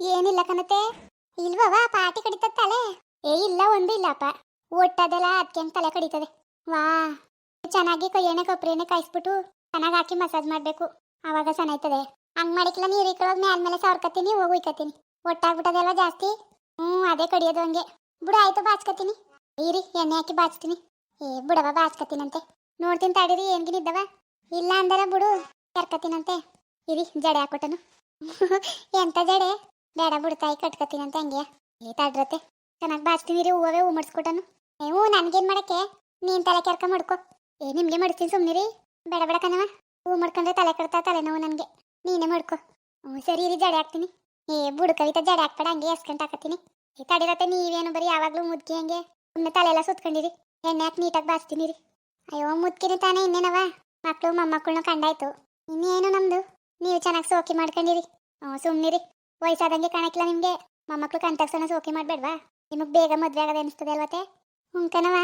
ಏನಿಲ್ಲ ಕಣತೆ. ಇಲ್ವವ ಪಾಟಿ ಕಡಿತದ ತಲೆ? ಏ, ಇಲ್ಲ, ಒಂದು ಇಲ್ಲಪ್ಪ ಒಟ್ಟದೆಲ್ಲ ಅದಕ್ಕೆ ತಲೆ ಕಡಿತದೆ. ವಾ. ಚೆನ್ನಾಗಿ ಕೈ ಎಣ್ಣೆ ಕಾಯಿಸ್ಬಿಟ್ಟು ಚೆನ್ನಾಗಿ ಹಾಕಿ ಮಸಾಜ್ ಮಾಡಬೇಕು. ಆವಾಗ ಚೆನ್ನಾಯ್ತದೆ ಹಂಗ್ ಮಾಡಿಕ್ಲ ನೀರು ಇಕ್ಕೊಳ್ಳೋದು ಮ್ಯಾಲ ಮೇಲೆ ಸಾವಿರ್ಕತ್ತೀನಿ, ಹೋಗಿ ಒಟ್ಟಾಗ್ಬಿಟ್ಟದೆಲ್ಲ ಜಾಸ್ತಿ? ಹ್ಞೂ ಅದೇ ಕಡಿಯೋದು ಹಂಗೆ. ಬುಡ, ಆಯ್ತು, ಬಾಚ್ಕತ್ತೀನಿ. ಇರಿ, ಎಣ್ಣೆ ಹಾಕಿ ಬಾಚ್ತೀನಿ. ಏ ಬಿಡವ ಬಾಚ್ಕತ್ತೀನಂತೆ. ನೋಡ್ತೀನಿ ತಡೀರಿ ಏನ್ಗಿನಿದ್ದವ ಇಲ್ಲ ಅಂದರೆ ಬಿಡು, ಕರ್ಕತ್ತೀನಂತೆ. ಇರಿ, ಜಡೆ ಹಾಕೊಟ್ಟನು ಎಂತ ಜಡೆ? ಬೇಡ ಬಿಡ್ತಾಯಿ ಅಂತ ಹಂಗೆ. ಏ ತಾಡ್ರತೆ ಚೆನ್ನಾಗಿ ಬಾಚ್ತೀನಿ ರೀ ಹೂವೇ ಹೂ ಮಡ್ಸ್ಕೊಟನು ಹ್ಞೂ ನನ್ಗೇನ್ ಮಾಡಕ್ಕೆ? ನೀನು ತಲೆ ಕೆರ್ಕ ಮಾಡ್ಕೊ. ಏ, ನಿಮಗೆ ಮಡಿಸ್ತೀನಿ ಸುಮ್ಮನೆ ರೀ ಬೇಡ ಬೇಡ ಕಣವ ಹೂ ಮಾಡ್ಕೊಂಡ್ರೆ ತಲೆ ಕಡ್ತಾ ತಲೆನೋವು ನನಗೆ. ನೀನೇ ಮಾಡ್ಕೊ. ಹ್ಞೂ, ಸರಿ ರೀ ಜಡೆ ಹಾಕ್ತೀನಿ. ಏ, ಬುಡು ಕವಿತಾ, ಜಡೆ ಹಾಕ್ಬೇಡ, ಹಂಗೆ ಎಸ್ಕೊಂಡ್ ಹಾಕತ್ತೀನಿ. ಏ ತಡಿರತ್ತೆ ನೀವೇನು ಬರೀ ಯಾವಾಗಲೂ ಮುದ್ಕಿ ಹಂಗೆ? ಸುಮ್ಮನೆ ತಲೆ ಎಲ್ಲ ಸುತ್ಕೊಂಡಿರಿ. ಎಣ್ಣೆ ಹಾಕಿ ನೀಟಾಗಿ ಬಾಚ್ತೀನಿ ರೀ ಅಯ್ಯೋ, ಮುದ್ಕಿನಿ ತಾನೇ ಇನ್ನೇನವ ಮಕ್ಕಳು ಮೊಮ್ಮಕ್ಕಳನ್ನ ಕಂಡಾಯ್ತು. ಇನ್ನೇನು ನಮ್ಮದು ನೀವು ಚೆನ್ನಾಗಿ ಸೋಕಿ ಮಾಡ್ಕೊಂಡಿರಿ. ಹ್ಞೂ ಸುಮ್ಮನಿರಿ ವಯಸ್ಸಾದಂಗೆ ಕಾಣಕ್ಕಿಲ್ಲ ನಿಮಗೆ. ಮೊಮ್ಮಕ್ಕಳು ಕಂಡ ತಕ್ಷಣ ಸೋಕೆ ಮಾಡ್ಬೇಡ್ವಾ. ನಿಮಗೆ ಬೇಗ ಮದ್ವೆ ಆಗದೆ ಅನಿಸ್ತದೆ ಅಲ್ವತ್ತೆ? ಹುಂಕನವ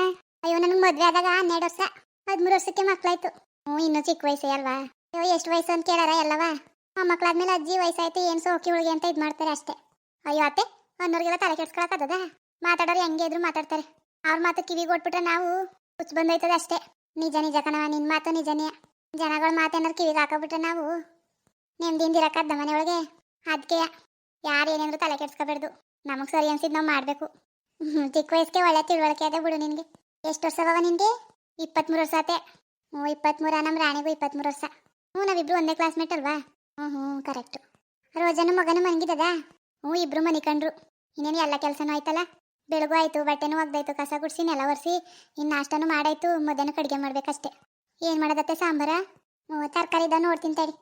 ಅಯ್ಯೋ, ನನಗೆ ಮದ್ವೆ ಆದಾಗ ಹನ್ನೆರಡು ವರ್ಷ, ಹದಿಮೂರು ವರ್ಷಕ್ಕೆ ಮಕ್ಕಳಾಯ್ತು ಹ್ಞೂ, ಇನ್ನೂ ಚಿಕ್ಕ ವಯಸ್ಸೇ ಅಲ್ವಾ? ಅಯ್ಯೋ, ಎಷ್ಟು ವಯಸ್ಸು ಅಂತ ಕೇಳಾರ ಎಲ್ಲವ ಮೊಮ್ಮಕ್ಕಳಾದ್ಮೇಲೆ ಅಜ್ಜಿ ವಯಸ್ಸಾಯ್ತು, ಏನು ಸೋಕಿ ಉಳಿಗೆ ಅಂತ ಇದು ಮಾಡ್ತಾರೆ ಅಷ್ಟೇ. ಅಯ್ಯೋ, ಅತ್ತೆ, ಅನ್ನೋರಿಗೆಲ್ಲ ತಲೆ ಕೆಡ್ಸ್ಕೊಳಕ್ಕದ ಮಾತಾಡೋರು ಹೆಂಗೆ ಇದ್ರು ಮಾತಾಡ್ತಾರೆ. ಅವ್ರ ಮಾತು ಕಿವಿಗೆ ಕೊಟ್ಬಿಟ್ರೆ ನಾವು ಹುಚ್ಚು ಬಂದೈತದ ಅಷ್ಟೇ. ನಿಜ ನಿಜ ಕಣವ ನಿನ್ನ ಮಾತು ನಿಜನೇ. ಜನಗಳ ಮಾತೇನಾರು ಕಿವಿಗೆ ಹಾಕೋಬಿಟ್ರೆ ನಾವು ನೆಮ್ಮದಿಯಿಂದ ಮನೆ ಮನೆಯೊಳಗೆ ಅದಕ್ಕೆ ಯಾರು ಏನೇಂದ್ರು ತಲೆ ಕೆಡ್ಸ್ಕೋಬಾರ್ದು ನಮಗೆ ಸರಿ ಅನ್ಸಿದ್ ನಾವು ಮಾಡಬೇಕು. ಚಿಕ್ಕ ವಯಸ್ಸಿಗೆ ಒಳ್ಳೆ ತಿಳುವಳಿಕೆ ಅದೇ ಬಿಡು ನಿನಗೆ. ಎಷ್ಟು ವರ್ಷ ಅವ ನಿನಗೆ? ಇಪ್ಪತ್ತ್ಮೂರು ವರ್ಷ ಆತೆ. ಹ್ಞೂ ಇಪ್ಪತ್ತ್ಮೂರ ನಮ್ಮ ರಾಣಿಗೂ ಇಪ್ಪತ್ತ್ಮೂರು ವರ್ಷ. ಹ್ಞೂ, ನಾವಿಬ್ರು ಒಂದೇ ಕ್ಲಾಸ್ಮೇಟ್ ಅಲ್ವಾ? ಹ್ಞೂ ಹ್ಞೂ ಕರೆಕ್ಟು ರೋಜನ ಮಗನ ಮನಗಿದದ? ಹ್ಞೂ, ಇಬ್ರು ಮನೆ ಕಂಡ್ರು ಇನ್ನೇನು ಎಲ್ಲ ಕೆಲಸನೂ ಆಯ್ತಲ್ಲ? ಬೆಳಗು ಆಯಿತು, ಬಟ್ಟೆನೂ ಒಗ್ದಾಯ್ತು ಕಸ ಗುಡಿಸಿ, ನೆಲ ಒರೆಸಿ ಇನ್ನು ನಾಷ್ಟನೂ ಮಾಡಾಯ್ತು, ಮಧ್ಯಾಹ್ನ ಕಡಿಗೆ ಮಾಡ್ಬೇಕಷ್ಟೇ. ಏನು ಮಾಡೋದತ್ತೆ ಸಾಂಬಾರ? ಹ್ಞೂ, ತರಕಾರಿ ಇದ್ದ ನೋಡ್ತೀನಿ ತಡಿ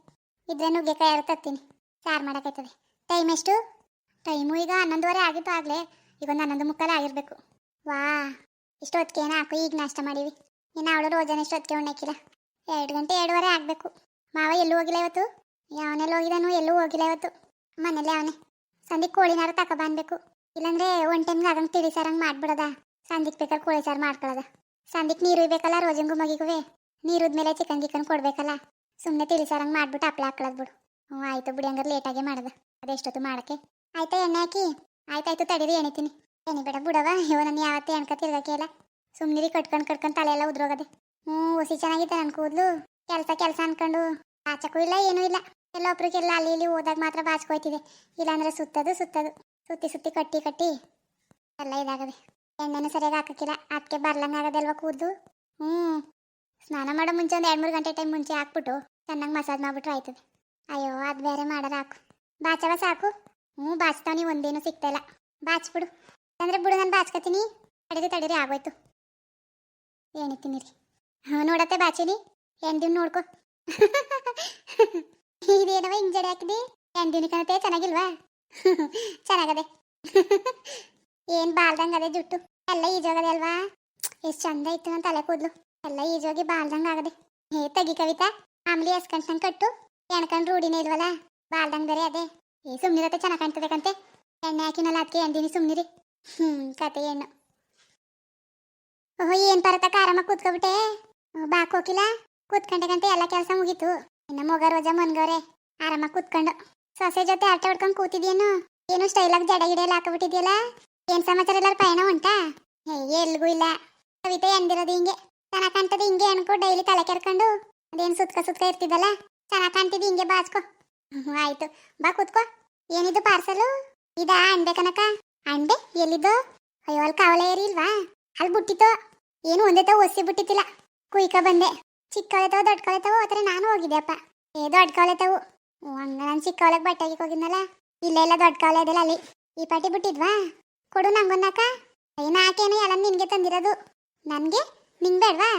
ಇದ್ರೆ ನುಗ್ಗೆಕಾಯಿ ಯಾರು ತತ್ತೀನಿ ಸಾರು ಮಾಡೋಕೈತದೆ ಟೈಮ್ ಎಷ್ಟು? ಟೈಮು ಈಗ ಹನ್ನೊಂದುವರೆ ಆಗಿತ್ತು ಆಗಲೇ. ಈಗ ಒಂದು ಹನ್ನೊಂದು ಮುಕ್ಕಾಲು ಆಗಿರಬೇಕು. ವಾ ಇಷ್ಟು ಹೊತ್ತಿಗೆ ಏನೋ ಹಾಕು? ಈಗ ನಾಷ್ಟ ಮಾಡೀವಿ. ಇನ್ನು ಅವಳು ರೋಜನ ಇಷ್ಟು ಹೊತ್ತಿಗೆ ಉಣ್ಣಕ್ಕಿಲ್ಲ ಎರಡು ಗಂಟೆ ಎರಡೂವರೆ ಆಗಬೇಕು. ಮಾವ ಎಲ್ಲೂ ಹೋಗಿಲ್ಲ ಇವತ್ತು? ಯಾವನೆಲ್ಲ ಹೋಗಿದಾನು ಎಲ್ಲೂ ಹೋಗಿಲ್ಲ ಇವತ್ತು? ಮನೇಲಿ ಅವನೇ. ಸಂದಿಗೆ ಕೋಳಿನಾರು ತಕ ಬಂದಬೇಕು. ಇಲ್ಲಾಂದ್ರೆ ಒನ್ ಟೈಮ್ಗೆ ಆಗಂಗೆ ಸಾರಂಗೆ ಮಾಡ್ಬಿಡೋದ? ಸಂದಿಗೆ ಬೇಕಾದ್ರೆ ಕೋಳಿ ಸಾರು ಮಾಡ್ಕೊಳ್ಳೋದ? ಸಂದಿಗೆ ನೀರು ಇರಬೇಕಲ್ಲ ರೋಜಂಗು ಮಗಿಗುವೆ? ನೀರುದ್ಮೇಲೆ ಮೇಲೆ ಚಿಕನ್ ಗಿಕನ್ ಕೊಡ್ಬೇಕಲ್ಲ? ಸುಮ್ಮನೆ ತಿಳಿ ಸಾರಂಗೆ ಮಾಡ್ಬಿಟ್ಟು ಹಪ್ಳ ಬಿಡು. ಹ್ಞೂ, ಆಯ್ತು ಬಿಡಿ ಹಂಗಾರೆ ಲೇಟಾಗೆ ಮಾಡ್ದೆ. ಅದೆಷ್ಟೊತ್ತು ಮಾಡಕ್ಕೆ? ಆಯ್ತಾ ಎಣ್ಣೆ ಹಾಕಿ? ಆಯ್ತಾಯ್ತು ತಡೀರಿ, ಎಣಿತೀನಿ. ಎಣ್ಣೆ ಬೇಡ ಬಿಡವ ಇವ ನಾನು ಯಾವತ್ತೇ ಎಣ್ಕ ತಿರ್ಗಕ್ಕೆ ಇಲ್ಲ. ಸುಮ್ಮನಿರಿ ಕಟ್ಕೊಂಡು ಕಟ್ಕೊಂಡು ತಲೆ ಎಲ್ಲ ಉದ್ರೋಗದೆ. ಹ್ಞೂ, ಹುಸಿ ಚೆನ್ನಾಗಿದೆ ನನ್ನ ಕೂದಲು. ಕೆಲಸ ಕೆಲಸ ಅನ್ಕೊಂಡು. ಬಾಚಕ್ಕೂ ಇಲ್ಲ, ಏನೂ ಇಲ್ಲ. ಎಲ್ಲ ಒಬ್ರಿಗೆಲ್ಲ ಅಲ್ಲಿ ಇಲ್ಲಿ ಹೋದಾಗ ಮಾತ್ರ ಬಾಚ್ಕೋಯ್ತಿದೆ ಇಲ್ಲಾಂದ್ರೆ ಸುತ್ತದು ಸುತ್ತದು. ಸುತ್ತಿ ಸುತ್ತಿ, ಕಟ್ಟಿ ಕಟ್ಟಿ. ಎಲ್ಲ ಇದಾಗದೆ. ಎಣ್ಣೆನೂ ಸರಿಯಾಗಿ ಹಾಕಕ್ಕಿಲ್ಲ. ಅದಕ್ಕೆ ಬರ್ಲಂಗೆ ಆಗದಲ್ವ ಕೂದಲು? ಹ್ಞೂ. ಸ್ನಾನ ಮಾಡೋ ಮುಂಚೆ ಒಂದು ಎರಡು ಮೂರು ಗಂಟೆ ಟೈಮ್ ಮುಂಚೆ ಹಾಕ್ಬಿಟ್ಟು ಚೆನ್ನಾಗಿ ಮಸಾಜ್ ಮಾಡಿಬಿಟ್ರೆ ಆಯ್ತದೆ. ಅಯ್ಯೋ, ಅದು ಬೇರೆ ಮಾಡೋದು ಹಾಕು. ಬಾಚವ ಸಾಕು. ಹ್ಞೂ, ಬಾಚ್ತಾವ ನೀವು ಒಂದೇನು ಸಿಗ್ತಾ ಇಲ್ಲ ಬಾಚ್ಬಿಡು. ಅಂದ್ರೆ ಬಿಡು, ನಾನು ಬಾಚ್ಕತೀನಿ. ತಡೀರಿ ತಡೀರಿ, ಆಗೋಯ್ತು. ಏನಿತ್ತೀನಿ ರೀ ಹಾಂ ನೋಡತ್ತೆ ಬಾಚಿನಿ. ಎಂದಿನ ನೋಡ್ಕೊ. ಇದೇನವ ಹಿಂಗ್ ಹಾಕಿದಿ? ಎಂದಿನ ಕಣತೆ ಚೆನ್ನಾಗಿಲ್ವಾ? ಚೆನ್ನಾಗದೆ. ಏನ್ ಬಾಲ್ದಂಗ ಅದೇ ಜುಟ್ಟು. ಎಲ್ಲ ಈಜೋಗದೆ ಅಲ್ವಾ? ಎಷ್ಟು ಚಂದ ಇತ್ತು ನನ್ನ ತಲೆ ಕೂದ್ಲು. ಎಲ್ಲ ಈಜೋಗಿ ಬಾಲ್ದಂಗ ಆಗದೆ. ಹೇ ತಗಿ ಕವಿತಾ. ಆಮ್ಲಿ ಎಸ್ಕಂಡ್ ಕಟ್ಟು. ಎಣ್ಕಂಡ್ ರೂಢಿನೇ ಇಲ್ವಲ್ಲ? ಬಾಲ್ದಂಗ್ ಬೇರೆ ಅದೇ. ಈ ಸುಮ್ನಿರತ್ತೆ, ಚೆನ್ನಾಗಿ ಕಾಣ್ತದೆ ಕಂತೆ ಎಣ್ಣೆ ಹಾಕಿನಲ್ಲ ಅದಕ್ಕೆ ಎಂದಿನಿ ಸುಮ್ಮನಿರಿ ಹ್ಮ್, ಕತೆ ಏನು. ಓಹೋ, ಏನ್ ಬರತಕ್ಕ ಆರಾಮಾಗಿ ಕೂತ್ಕೊಬಿಟ್ಟೆ? ಬಾಕ್ ಹೋಗಿಲ್ಲ ಎಲ್ಲ ಕೆಲಸ ಮುಗೀತು. ಇನ್ನ ಮೊಗ ರೋಜ ಮನ್ಗವ್ರೆ. ಆರಾಮಾಗಿ ಕೂತ್ಕೊಂಡು. ಸೊಸೆ ಜೊತೆ ಆಟ ಹೊಡ್ಕೊಂಡು ಕೂತಿದ್ಯೇನು? ಏನು ಸ್ಟೈಲಾಗಿ ಜಡ ಗಿಡ ಹಾಕೊಬಿಟ್ಟಿದ್ಯಲ್ಲ? ಏನ್ ಸಮಾಚಾರ ಎಲ್ಲಾರು ಪಯಣ ಉಂಟಾ? ಎಲ್ಗೂ ಇಲ್ಲ. ಕವಿತೆ ಎಂದಿರೋದು ಹಿಂಗೆ. ಚೆನ್ನಾಗಿ ಕಾಣ್ತದೆ ಹಿಂಗೆ ಅನ್ಕೋ, ಡೈಲಿ ತಲೆ ಕೆರ್ಕೊಂಡು. ಅದೇನು ಸುತ್ಕ ಸುತ್ಕ ಇರ್ತಿದ್ದಲ್ಲ? ಚೆನ್ನಾಗಿ ಕಾಣ್ತಿದ್ದು, ಹಿಂಗೆ ಬಾಸ್ಕೋ. ಆಯ್ತು. ಬಾ ಕೂತ್ಕೋ. ಏನಿದು ಪಾರ್ಸಲು? ಇದಾ ಅಂಡೆ ಕನಕ ಅಂಡೆ ಎಲ್ಲಿದ್ದು? ಅಯ್ಯೋ, ಅಲ್ಲಿ ಕಾವಲೆ ಇಲ್ವಾ? ಅಲ್ಲಿ ಬಿಟ್ಟಿತ್ತು. ಏನು, ಒಂದೇ ತಾವು ಒಸಿ ಬಿಟ್ಟಿತ್ತಿಲ್ಲ. ಕುಯ್ಕ ಬಂದೆ. ಚಿಕ್ಕವಳೆ ದೊಡ್ಡ ಕವಳೆ ತಾವು ಆತರ ನಾನು ಹೋಗಿದ್ದೆ ಅಪ್ಪ ಏ, ದೊಡ್ಡ ಕವಳೆ ತಾವು. ಹಂಗ ನಾನು ಚಿಕ್ಕವಳೆಗೆ ಬಟ್ಟೆ ಹಾಕಿ ಹೋಗಿದ್ನಲ್ಲ. ಇಲ್ಲ ಇಲ್ಲ ದೊಡ್ಡ ಕವಲೆ ಇದೆಲ್ಲ ಅಲ್ಲಿ. ಈ ಪಾಟಿ ಬಿಟ್ಟಿದ್ವಾ? ಕೊಡು ನಂಗೊಂದಾಕ ಅಯ್ಯ ನಾಕೇನು ಎಲ್ಲ ನಿನ್ಗೆ ತಂದಿರೋದು. ನನಗೆ? ನಿಂಗೆ ಬೇಡ್ವಾ?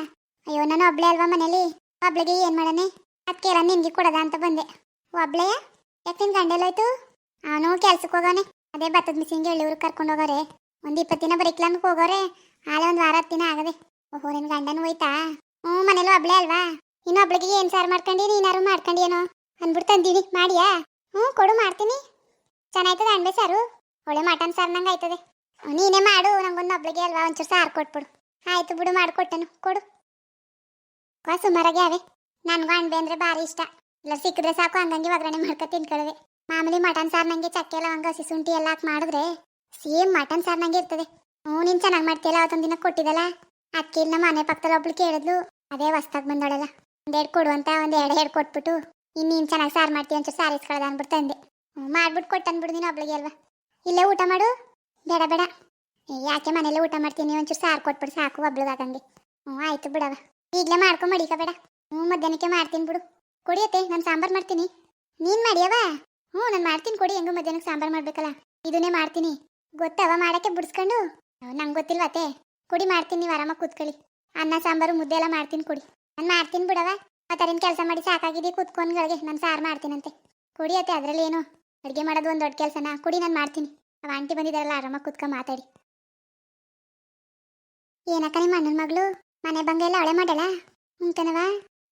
ಅಯ್ಯೋ, ನಾನು ಒಬ್ಳೆ ಅಲ್ವಾ ಮನೇಲಿ? ಒಬ್ಳಿಗೆ ಏನು ಮಾಡನೆ ಅದಕ್ಕೆ ಎಲ್ಲ ನಿನ್ಗೆ ಕೊಡದ ಅಂತ ಬಂದೆ. ಒಬ್ಳೆಯ ಯಾಕೆ ನಿನ್ ಗಂಡೆಲ್ಲೋಯ್ತು ಅವನು ಕೆಲ್ಸಕ್ಕೆ ಹೋಗೋನೆ ಅದೇ ಬತ್ತದ ಮಿಸಿಂಗ್ ಎಳ್ಳಿವ್ರಿಗೆ ಕರ್ಕೊಂಡು ಹೋಗೋರೆ ಒಂದು ಇಪ್ಪತ್ತು ದಿನ ಬರೀಕ್ಲಂಗ್ ಹೋಗೋರೆ ಆಳೆ ಒಂದು ವಾರ ಹತ್ತು ದಿನ ಆಗದೆ. ಓಹೋ, ನಿನ್ ಗಂಡನ ಹೋಯ್ತಾ? ಹ್ಞೂ ಮನೇಲಿ ಒಬ್ಳೆ ಅಲ್ವಾ? ಇನ್ನು ಒಬ್ಳಿಗೆ ಏನ್ ಸಾರು ಮಾಡ್ಕೊಂಡು, ನೀನಾರು ಮಾಡ್ಕೊಂಡೇನೋ ಅಂದ್ಬಿಟ್ಟು ತಂದೀನಿ. ಮಾಡಿಯಾ? ಹ್ಞೂ ಕೊಡು, ಮಾಡ್ತೀನಿ. ಚೆನ್ನಾಯ್ತದ ಅಂಡೆ ಸಾರು? ಒಳ್ಳೆ ಮಟನ್ ಸಾರು ನಂಗೆ ಆಯ್ತದೆ. ನೀನೇ ಮಾಡು. ನಂಗೊಂದು ಒಬ್ಳಿಗೆ ಅಲ್ವಾ? ಒಂಚೂರು ಸಾರು ಕೊಟ್ಬಿಡು. ಆಯ್ತು ಬಿಡು, ಮಾಡ್ಕೊಟ್ಟೆನು. ಕೊಡು. ಸುಮಾರಾಗೆ ಅವೆ ನನಗೂ ಅಣ್ಬೆ ಅಂದ್ರೆ ಭಾರಿ ಇಷ್ಟ. ಇಲ್ಲ, ಸಿಕ್ಕಿದ್ರೆ ಸಾಕು ಹಂಗಂಗೆ ಒಗ್ಗರಣೆ ಮಾಡ್ಕೊ ತಿನ್ಕೊಳ್ಳುವೆ. ಮಾಮೂಲಿ ಮಟನ್ ಸಾರು ನಂಗೆ ಚಕ್ಕೆ, ಲವಂಗ, ಹಸಿ ಶುಂಠಿ ಎಲ್ಲ ಹಾಕಿ ಮಾಡಿದ್ರೆ ಸೇಮ್ ಮಟನ್ ಸಾರು ನಂಗೆ ಇರ್ತದೆ. ಹ್ಞೂ, ನೀನು ಚೆನ್ನಾಗಿ ಮಾಡ್ತೀಯಲ್ಲ ಅವತ್ತೊಂದು ದಿನ ಕೊಟ್ಟಿದ್ದಲ್ಲ? ಅದಕ್ಕೆ ನಮ್ಮ ಮನೆ ಪಕ್ಕದಲ್ಲಿ ಒಬ್ಳು ಕೇಳಿದ್ಲು, ಅದೇ ಹೊಸ್ದಾಗಿ ಬಂದೋಳಲ್ಲ. ಒಂದೆರಡು ಕೊಡು ಅಂತ, ಒಂದು ಎರಡು ಎರಡು ಕೊಟ್ಬಿಟ್ಟು ಇನ್ನು ನೀನು ಚೆನ್ನಾಗಿ ಸಾರು ಮಾಡ್ತೀಯ ಒಂಚೂರು ಸಾರು ಇಸ್ಕೊಳ್ಳೋದು ಅಂದ್ಬಿಟ್ಟು ತಂದೆ. ಹ್ಞೂ ಮಾಡ್ಬಿಟ್ಟು ಕೊಟ್ಟನ್ಬಿಡು ನೀನು ಒಬ್ಳಿಗೆ ಅಲ್ವಾ. ಇಲ್ಲೇ ಊಟ ಮಾಡು. ಬೇಡ ಬೇಡ. ಯಾಕೆ ಮನೇಲೆ ಊಟ ಮಾಡ್ತೀನಿ ಒಂಚೂರು ಸಾರು ಕೊಟ್ಬಿಡು ಸಾಕು ಒಬ್ಳಿಗೆ ಆಗಂಗೆ ಹ್ಞೂ, ಆಯಿತು ಬಿಡವ ಈಗಲೇ ಮಡಿಕ ಮಡಿಕಬೇಡ ಹ್ಞೂ, ಮಧ್ಯಾಹ್ನಕ್ಕೆ ಮಾಡ್ತೀನಿ ಬಿಡು. ಕೊಡಿಯತ್ತೆ ನಾನು ಸಾಂಬಾರು ಮಾಡ್ತೀನಿ. ನೀನು ಮಾಡಿಯವ ಹ್ಞೂ, ನಾನು ಮಾಡ್ತೀನಿ ಕೊಡಿ, ಹೆಂಗೋ ಮಧ್ಯಾಹ್ನಕ್ಕೆ ಸಾಂಬಾರು ಮಾಡ್ಬೇಕಲ್ಲ. ಇದನ್ನೇ ಮಾಡ್ತೀನಿ. ಗೊತ್ತವ ಮಾಡಕ್ಕೆ ಬಿಡಿಸ್ಕೊಂಡು? ನಂಗೆ ಗೊತ್ತಿಲ್ವತ್ತೆ ಕೊಡಿ, ಮಾಡ್ತೀನಿ, ನೀವು ಆರಾಮಾಗಿ ಕೂತ್ಕೊಳ್ಳಿ. ಅನ್ನ, ಸಾಂಬಾರು, ಮುದ್ದೆ ಎಲ್ಲ ಮಾಡ್ತೀನಿ ಕೊಡಿ. ನಾನು ಮಾಡ್ತೀನಿ ಬಿಡವ ಮತ್ತಾರೇನು ಕೆಲಸ ಮಾಡಿ ಸಾಕಾಗಿದೆ ಕೂತ್ಕೊಂಡ್ಗಳಿಗೆ ನಾನು ಸಾರು ಮಾಡ್ತೀನಂತೆ. ಕುಡಿಯತ್ತೆ ಅದರಲ್ಲಿ ಏನು? ಅಡುಗೆ ಮಾಡೋದು ಒಂದು ದೊಡ್ಡ ಕೆಲಸನ? ಕುಡಿ, ನಾನು ಮಾಡ್ತೀನಿ. ಅವ ಆಂಟಿ ಬಂದಿದ್ದಾರಲ್ಲ ಆರಾಮಾಗಿ ಕೂತ್ಕೊಂಡು ಮಾತಾಡಿ. ಏನಕ್ಕ ನಿಮ್ಮ ಅಣ್ಣನ ಮಗಳು? ಮನೆ ಬಂಗ ಎಲ್ಲ ಅವಳೆ ಮಾಡಲ್ಲ ಉಂಟನವ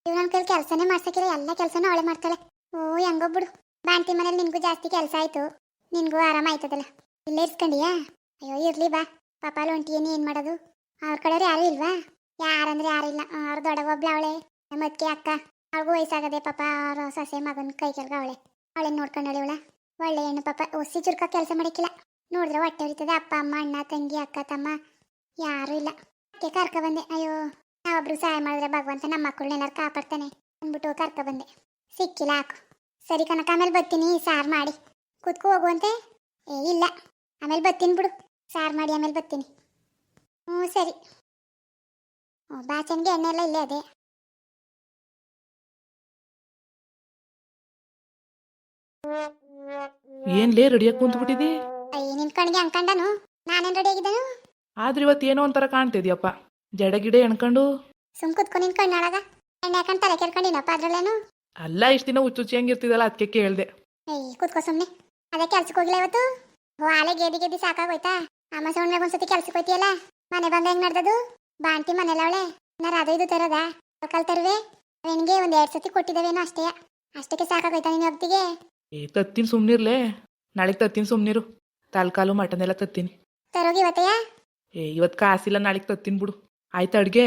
ಇವ್ ನನ್ನ ಕೈಲಿ ಕೆಲಸನೇ ಮಾಡ್ಸಕ್ಕಿಲ್ಲ ಎಲ್ಲ ಕೆಲ್ಸನೂ ಅವಳೆ ಮಾಡ್ತಾಳೆ. ಓ ಹೆಂಗೋ ಬಿಡು ಬಾಂತಿ ಮನೇಲಿ ನಿನ್ಗೂ ಜಾಸ್ತಿ ಕೆಲಸ ಆಯ್ತು. ನಿನ್ಗೂ ಆರಾಮ ಆಯ್ತದಲ್ಲ. ಇಲ್ಲೇ ಇರ್ಸ್ಕೊಂಡಿಯಾ? ಅಯ್ಯೋ, ಇರ್ಲಿ ಬಾ. ಪಾಪ ಒಂಟಿ ಏನು ಮಾಡೋದು? ಅವ್ರ ಕಡೆಯವ್ರು ಯಾರು ಇಲ್ವಾ? ಯಾರಂದ್ರೆ ಇಲ್ಲ. ಅವ್ರ ದೊಡ್ಡ ಒಬ್ಳು ಅವಳೆ. ನಮ್ಮ ಅತ್ತಿಗೆ ಅಕ್ಕ. ಅವ್ಳಿಗೂ ವಯಸ್ಸಾಗದೆ ಪಾಪ ಅವ್ರ ಸೊಸೆ ಮಗನ ಕೈ ಕೆಲ್ಗ ಅವಳೆ. ಅವಳೆ ನೋಡ್ಕೊಂಡಳೆ ಇವಳ? ಒಳ್ಳೆ ಹೆಣ್ಣು ಪಾಪ. ಒಸಿ ಚುರ್ಕ ಕೆಲಸ ಮಾಡಿಕ್ಕಿಲ್ಲ ನೋಡಿದ್ರೆ ಹೊಟ್ಟೆ ಉರಿತದೆ. ಅಪ್ಪ, ಅಮ್ಮ, ಅಣ್ಣ, ತಂಗಿ, ಅಕ್ಕ, ತಮ್ಮ ಯಾರೂ ಇಲ್ಲ. ಅಕ್ಕೆ ಕರ್ಕ ಬಂದೆ. ಅಯ್ಯೋ. ನಾವೊಬ್ರು ಸಹಾಯ ಮಾಡಿದ್ರೆ ಭಗವಂತ ನಮ್ಮ ಮಕ್ಕಳನ್ನೆಲ್ಲಾರು ಕಾಪಾಡ್ತಾನೆ ಅಂದ್ಬಿಟ್ಟು ಕರ್ಕ ಬಂದೆ. ಸಿಕ್ಕಿಲ್ಲ ಹಾಕು ಸರಿ ಕನಕ ಆಮೇಲೆ ಬರ್ತೀನಿ. ಸಾರು ಮಾಡಿ. ಕುತ್ಕೋ ಹೋಗುವಂತೆ? ಏ ಇಲ್ಲ. ಆಮೇಲೆ ಬರ್ತೀನಿ ಬಿಡು. ಸಾರು ಮಾಡಿ ಆಮೇಲೆ ಬರ್ತೀನಿ. ಹ್ಞೂ ಸರಿ. ಹ್ಞೂ ಬಾಚನ್ಗೆ ಎಣ್ಣೆ ಎಲ್ಲ ಇಲ್ಲೇ ಅದೇ? ಏನ್ಲೇ ರೆಡಿಯಾಗಿ ಕುಂತ್ಬಿಟ್ಟಿದಿ? ಅಯ್ಯ ನಿನ್ ಕಣ್ಗೆ ಅನ್ಕಂಡನು ನಾನೇನ್ ರೆಡಿ ಆಗಿದ್ದನು? ಆದ್ರೆ ಇವತ್ತು ಏನೋ ಒಂಥರ ಕಾಣ್ತಿದ್ಯಪ್ಪ ಜಡ ಗಿಡ ಎಣ್ಕೊಂಡು? ಸುಮ್ ಕುತ್ಕೊ ನಿನ್ ಕಣ್ಣಾಳಗ ಎಣ್ಣೆ ಹಾಕೊಂಡು ತಲೆ ಕೆರ್ಕೊಂಡಿನಪ್ಪ ಅದ್ರಲ್ಲೇನು? ಅಲ್ಲ ಇಷ್ಟ ದಿನ ಹುಚ್ಚುಚ್ಚಿ ಹೆಂಗಿರ್ತಿದಲ್ಲ ಅದಕ್ಕೆ ಕೇಳ್ದೆ. ಏಯ್ ಕೂತ್ಕೋ ಸುಮ್ನೆ. ಅದೇ ಕೆಲ್ಸಕ್ಕೆ ಹೋಗಿಲ್ಲ ಇವತ್ತು? ಓ ಆಲೆ ಗೆದಿ ಗೆದಿ ಸಾಕಾಗೋಯ್ತಾ? ಅಮ್ಮ ಸೌಂಡ್ ಒಂದ್ಸತಿ ಕೆಲ್ಸಕ್ಕೆ ಹೋಯ್ತಿಯಲ್ಲ? ಮನೆ ಬಂದ ಹೆಂಗ್ ನಡ್ದದು? ಬಾಂಟಿ ಮನೆಲ್ಲ ಅವಳೆ. ನಾರು ಅದು ಇದು ತರೋದಾ? ಕಲ್ ತರುವೆ? ಅವನಿಗೆ ಒಂದ್ ಎರಡ್ ಸತಿ ಕೊಟ್ಟಿದ್ದೇವೇನೋ ಅಷ್ಟೇ. ಅಷ್ಟಕ್ಕೆ ಸಾಕಾಗೋಯ್ತಾ ನಿನ್ನ ಹೊತ್ತಿಗೆ ಏ ತತ್ತಿನ ಸುಮ್ನಿರ್ಲೆ. ನಾಳೆಗೆ ತತ್ತಿನ ಸುಮ್ನಿರು. ತಲ್ಕಾಲು ಮಟನ್ ಎಲ್ಲ ತತ್ತೀನಿ. ತರೋಗಿ ಇವತ್ತೆಯ ಏ ಇವತ್ತು ಕಾಸಿಲ್ಲ ನಾಳೆಗೆ ತತ್ತಿನ ಬಿಡು. ಆಯ್ತು ಅಡ್ಗೆ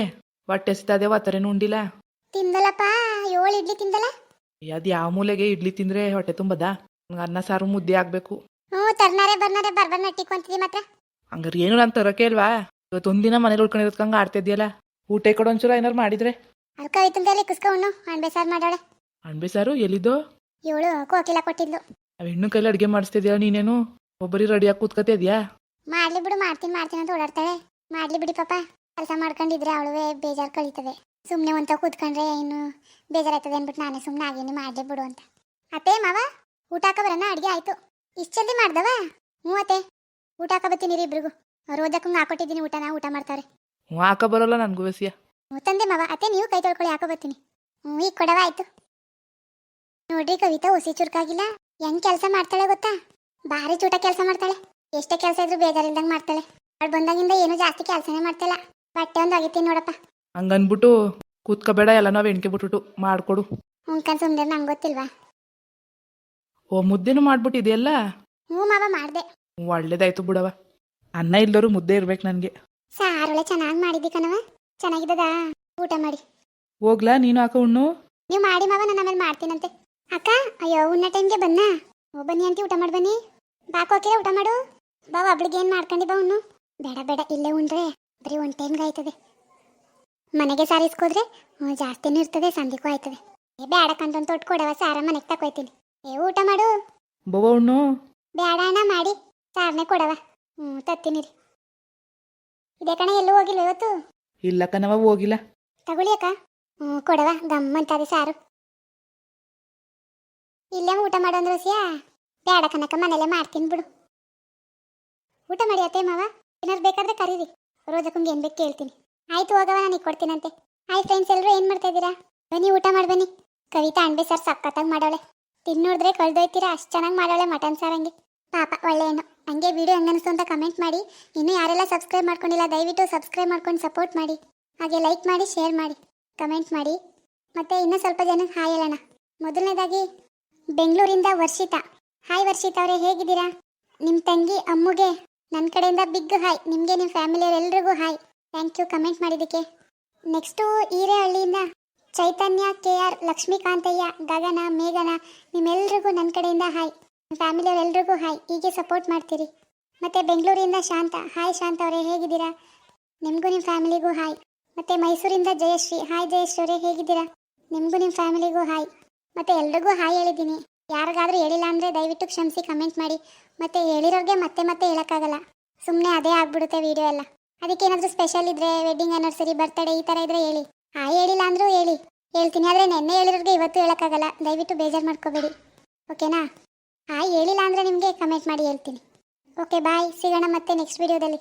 ಹೊಟ್ಟೆ ಸಿತದೆ ಆತರೇನು ಉಂಡಿಲ್ಲ. ತಿಂದಲಪ್ಪ ಏಳು ಇಡ್ಲಿ ತಿಂದಲ್ಲ ಅದ್ ಯಾವ ಮೂಲೆಗೆ ಇಡ್ಲಿ ತಿಂದ್ರೆ ಹೊಟ್ಟೆ ತುಂಬದ? ನಂಗೆ ಅನ್ನ ಸಾರು ಮುದ್ದೆ ಆಗ್ಬೇಕು. ಹ್ಞೂ ತರ್ನಾರೆ ಬರ್ನಾರೆ ಬರ್ಬರ್ ನಟ್ಟಿಕೊಂತಿದಿ ಮಾತ್ರ. ಹಂಗಾರೆ ಏನು ನಾನು ತರಕೆ ಅಲ್ವಾ ಇವತ್ತು ಒಂದಿನ ಮನೇಲಿ ಉಳ್ಕೊಂಡಿರೋದ್ಕಂಗೆ ಆಡ್ತಿದ್ಯಲ್ಲ ಊಟ ಕೊಡು ಒಂಚೂರು ಏನಾರು ಮಾಡಿದ್ರೆ. ಅಣ್ಬೆ ಸಾರು ಮಾಡೋಳೆ. ಅಣ್ಬೆ ಸಾರು ಎಲ್ಲಿದ್ದೋ? ಇವಳು ಕೋಕಿಲ ಕೊಟ್ಟಿದ್ಲು. ಅವ್ ಹೆಣ್ಣು ಕೈಲಿ ಅಡ್ಗೆ ಮಾಡಿಸ್ತಿದ್ಯಾ ನೀನೇನು? ಒಬ್ಬರಿ ರೆಡಿಯಾಗಿ ಕೂತ್ಕತಿದ್ಯಾ ಮಾಡ್ಲಿ ಬಿಡು ಮಾಡ್ತೀನಿ ಮಾಡ್ತೀನಿ ಅಂತ ಓಡಾಡ್ತಾಳೆ. ಮಾಡ್ಲಿ ಬಿಡಿ ಪಾಪ. ಕೆಲಸ ಮಾಡ್ಕೊಂಡಿದ್ರೆ ಅವಳುವೆ ಬೇಜಾರು ಕಳೀತದೆ ಸುಮ್ಮನೆ ಅಂತ ಕೂತ್ಕೊಂಡ್ರೆ ಇನ್ನು ಬೇಜಾರಾಯ್ತದೆ ಅಂದ್ಬಿಟ್ಟು ನಾನೇ ಸುಮ್ಮನೆ ಆಗೇನು ಮಾಡ್ಲಿ ಬಿಡು ಅಂತ. ಅತ್ತೆ ಮಾವ ಊಟ ಹಾಕ ಬರೋಣ? ಅಡುಗೆ ಆಯ್ತು. ಇಷ್ಟು ಜಲ್ದಿ ಮಾಡ್ದವ? ಹ್ಞೂ ಅತ್ತೆ. ಊಟ ಹಾಕ ಬರ್ತೀನಿ ರೀ ಇಬ್ರಿಗೂ. ರೋದಕ್ಕಂಗೆ ಹಾಕೊಟ್ಟಿದ್ದೀನಿ ಊಟನ ಊಟ ಮಾಡ್ತಾರೆ. ಹ್ಞೂ ಹಾಕ ಬರೋಲ್ಲ ನನಗೂ ಬಸಿಯ ಹ್ಞೂ ತಂದೆ ಮಾವ ಅತ್ತೆ ನೀವು ಕೈ ತೊಳ್ಕೊಳ್ಳಿ ಹಾಕೋ ಬರ್ತೀನಿ. ಹ್ಞೂ ಈಗ ಕೊಡವ ಆಯ್ತು. ನೋಡ್ರಿ ಕವಿತಾ ಹುಸಿ ಚುರುಕಾಗಿಲ್ಲ. ಹೆಂಗ್ ಕೆಲಸ ಮಾಡ್ತಾಳೆ ಗೊತ್ತಾ? ಭಾರಿ ಚೂಟ ಕೆಲಸ ಮಾಡ್ತಾಳೆ. ಎಷ್ಟೇ ಕೆಲಸ ಇದ್ರೂ ಬೇಜಾರಿಲ್ದಂಗೆ ಮಾಡ್ತಾಳೆ. ಅವಳು ಬಂದಾಗಿಂದ ಏನೂ ಜಾಸ್ತಿ ಕೆಲಸನೇ ಮಾಡ್ತಿಲ್ಲ. ಬಟ್ಟೆ ಒಂದು ಒಗಿತೀನಿ ನೋಡಪ್ಪ. ಹಂಗನ್ಬಿಟ್ಟು ಕೂತ್ಕೋಬೇಡ ಎಲ್ಲ ನಾವು ಎಣ್ಕೆ ಬಿಟ್ಬಿಟ್ಟು ಮಾಡ್ಕೊಡು. ಹುಂಕನ್ ಸುಮ್ಮನೆ ನಂಗೆ ಗೊತ್ತಿಲ್ವಾ? ಓ ಮುದ್ದೆನೂ ಮಾಡ್ಬಿಟ್ಟಿದೆಯಲ್ಲ ಹ್ಞೂ ಮಾವ ಮಾಡಿದೆ. ಒಳ್ಳೇದಾಯ್ತು ಬಿಡವ ಅನ್ನ ಇಲ್ದವರು ಮುದ್ದೆ ಇರ್ಬೇಕು ನನಗೆ. ಸಾರೊಳೆ ಚೆನ್ನಾಗಿ ಮಾಡಿದ್ದಿ ಕಣವ ಚೆನ್ನಾಗಿದ್ದದಾ? ಊಟ ಮಾಡಿ. ಹೋಗ್ಲಾ ನೀನು ಅಕ್ಕ ಉಣ್ಣು? ನೀವು ಮಾಡಿ ಮಾವ ನಾನು ಆಮೇಲೆ ಮಾಡ್ತೀನಂತೆ. ಅಕ್ಕ ಅಯ್ಯೋ ಉಣ್ಣ ಟೈಮ್ಗೆ ಬನ್ನ? ಓ ಬನ್ನಿ ಅಂತ ಊಟ ಮಾಡಿ ಬನ್ನಿ. ಬಾಕೋಕೆ ಊಟ ಮಾಡು. ಬಾ ಒಬ್ಳಿಗೆ ಏನು ಮಾಡ್ಕೊಂಡಿ ಬಾ ಉಣ್ಣು. ಬೇಡ ಬೇಡ ಇಲ್ಲೇ ಉಂಡ್ರೆ. ಬರೀ ಒಂದು ಟೈಮ್ಗೆ ಆಯ್ತದೆ. ಮನೆಗೆ ಸಾರಿಸ್ಕೋದ್ರೆ ಜಾಸ್ತಿನೂ ಇರ್ತದೆ ಸಂಧಿಗೂ ಆಯ್ತದೆ. ಏ ಬೇಡ ಕಂತೊಂದು ತೊಟ್ಟು ಕೊಡವ ಸಾರ ಮನೆಗೆ ತಕೊಯ್ತೀನಿ ಏ ಊಟ ಮಾಡು. ಉಣ್ಣು ಬೇಡ ಅಣ್ಣ ಮಾಡಿ. ಸಾರನೆ ಕೊಡವ. ಹ್ಞೂ ತತ್ತೀನಿ ರೀ ಇದೇ ಕಣ ಎಲ್ಲೂ ಹೋಗಿಲ್ಲ ಇವತ್ತು? ಇಲ್ಲ ಕಣವ ಹೋಗಿಲ್ಲ. ತಗೊಳ್ಳಿ ಅಕ್ಕ. ಹ್ಞೂ ಕೊಡವ ಗಮ್ಮಂತದೆ ಸಾರು. ಇಲ್ಲೇ ಊಟ ಮಾಡು ಅಂದ್ರೆ ಸಿಯಾ? ಬೇಡ ಕನಕ ಮನೇಲೆ ಮಾಡ್ತೀನಿ ಬಿಡು. ಊಟ ಮಾಡಿ ಅತ್ತೆ ಮಾವ ಏನಾದ್ರು ಬೇಕಾದ್ರೆ ಕರೀರಿ. ರೋಜಕ್ಕಂಗೆ ಏನು ಬೇಕು ಕೇಳ್ತೀನಿ. ಆಯ್ತು ಹೋಗವ ನಾನು ಕೊಡ್ತೀನಂತೆ. ಹಾಯ್ ಫ್ರೆಂಡ್ಸ್ ಎಲ್ಲರೂ ಏನು ಮಾಡ್ತಾ ಇದ್ದೀರಾ? ಬನ್ನಿ, ಊಟ ಮಾಡಿ ಬನ್ನಿ. ಕವಿತಾ ಅಣ್ಬೆ ಸರ್ ಸಕ್ಕತ್ತಾಗಿ ಮಾಡೋಳೆ ತಿನ್ ನೋಡಿದ್ರೆ ಕಳ್ದೋಯ್ತೀರಾ? ಅಷ್ಟು ಚೆನ್ನಾಗಿ ಮಾಡೋಳೆ ಮಟನ್ ಸಾರ್ ಹಂಗೆ. ಪಾಪ ಒಳ್ಳೆ ಹೆಣ್ಣು ಹಂಗೆ ವಿಡಿಯೋ ಹೆಂಗೆ ಅನಿಸ್ತು ಅಂತ ಕಮೆಂಟ್ ಮಾಡಿ. ಇನ್ನೂ ಯಾರೆಲ್ಲ ಸಬ್ಸ್ಕ್ರೈಬ್ ಮಾಡ್ಕೊಂಡಿಲ್ಲ, ದಯವಿಟ್ಟು ಸಬ್ಸ್ಕ್ರೈಬ್ ಮಾಡ್ಕೊಂಡು ಸಪೋರ್ಟ್ ಮಾಡಿ. ಹಾಗೆ ಲೈಕ್ ಮಾಡಿ ಶೇರ್ ಮಾಡಿ. ಕಮೆಂಟ್ ಮಾಡಿ. ಮತ್ತೆ ಇನ್ನೂ ಸ್ವಲ್ಪ ಜನ ಹಾಯ್ ಹೇಳೋಣ ಮೊದಲನೇದಾಗಿ, ಬೆಂಗಳೂರಿಂದ ವರ್ಷಿತಾ. ಹಾಯ್ ವರ್ಷಿತಾ ಅವರೇ, ಹೇಗಿದ್ದೀರಾ? ನಿಮ್ಮ ತಂಗಿ ಅಮ್ಮುಗೆ ನನ್ನ ಕಡೆಯಿಂದ ಬಿಗ್ ಹಾಯ್. ನಿಮಗೆ ನಿಮ್ಮ ಫ್ಯಾಮಿಲಿಯವರೆಲ್ರಿಗೂ ಹಾಯ್. ಥ್ಯಾಂಕ್ ಯು ಕಮೆಂಟ್ ಮಾಡಿದ್ದಕ್ಕೆ. ನೆಕ್ಸ್ಟು ಹೀರೆಹಳ್ಳಿಯಿಂದ ಚೈತನ್ಯ ಕೆ ಆರ್ ಲಕ್ಷ್ಮೀಕಾಂತಯ್ಯ, ಗಗನ, ಮೇಘನ, ನಿಮ್ಮೆಲ್ರಿಗೂ ನನ್ನ ಕಡೆಯಿಂದ ಹಾಯ್. ನಿಮ್ಮ ಫ್ಯಾಮಿಲಿಯವ್ರು ಎಲ್ರಿಗೂ ಹಾಯ್. ಹೀಗೆ ಸಪೋರ್ಟ್ ಮಾಡ್ತೀರಿ. ಮತ್ತು ಬೆಂಗಳೂರಿಂದ ಶಾಂತ. ಹಾಯ್ ಶಾಂತ ಅವರೇ, ಹೇಗಿದ್ದೀರಾ? ನಿಮಗೂ ನಿಮ್ಮ ಫ್ಯಾಮಿಲಿಗೂ ಹಾಯ್. ಮತ್ತು ಮೈಸೂರಿಂದ ಜಯಶ್ರೀ. ಹಾಯ್ ಜಯಶ್ರೀ ಅವರೇ, ಹೇಗಿದ್ದೀರಾ? ನಿಮಗೂ ನಿಮ್ಮ ಫ್ಯಾಮಿಲಿಗೂ ಹಾಯ್. ಮತ್ತು ಎಲ್ರಿಗೂ ಹಾಯ್ ಹೇಳಿದ್ದೀನಿ. ಯಾರಿಗಾದರೂ ಹೇಳಿಲ್ಲ ಅಂದರೆ ದಯವಿಟ್ಟು ಕ್ಷಮಿಸಿ ಕಮೆಂಟ್ ಮಾಡಿ. ಮತ್ತು ಹೇಳಿರೋರಿಗೆ ಮತ್ತೆ ಮತ್ತೆ ಹೇಳೋಕ್ಕಾಗಲ್ಲ. ಸುಮ್ಮನೆ ಅದೇ ಆಗ್ಬಿಡುತ್ತೆ ವಿಡಿಯೋ ಎಲ್ಲ. ಅದಕ್ಕೆ ಏನಾದರೂ ಸ್ಪೆಷಲ್ ಇದ್ರೆ ವೆಡ್ಡಿಂಗ್ ಆ್ಯನಿವರ್ಸರಿ ಬರ್ತ್ಡೇ ಈ ಥರ ಇದ್ರೆ ಹೇಳಿ. ಹಾಯ್ ಹೇಳಿಲ್ಲ ಅಂದರೂ ಹೇಳಿ. ಹೇಳ್ತೀನಿ ಆದರೆ ನೆನ್ನೆ ಹೇಳಿರೋರಿಗೆ ಇವತ್ತು ಹೇಳೋಕ್ಕಾಗಲ್ಲ. ದಯವಿಟ್ಟು ಬೇಜಾರು ಮಾಡ್ಕೋಬೇಡಿ. ಓಕೆನಾ? ಹಾಯ್ ಹೇಳಿಲ್ಲ ಅಂದರೆ ನಿಮಗೆ ಕಮೆಂಟ್ ಮಾಡಿ ಹೇಳ್ತೀನಿ. ಓಕೆ ಬಾಯ್ ಸಿಗೋಣ ಮತ್ತೆ ನೆಕ್ಸ್ಟ್ ವಿಡಿಯೋದಲ್ಲಿ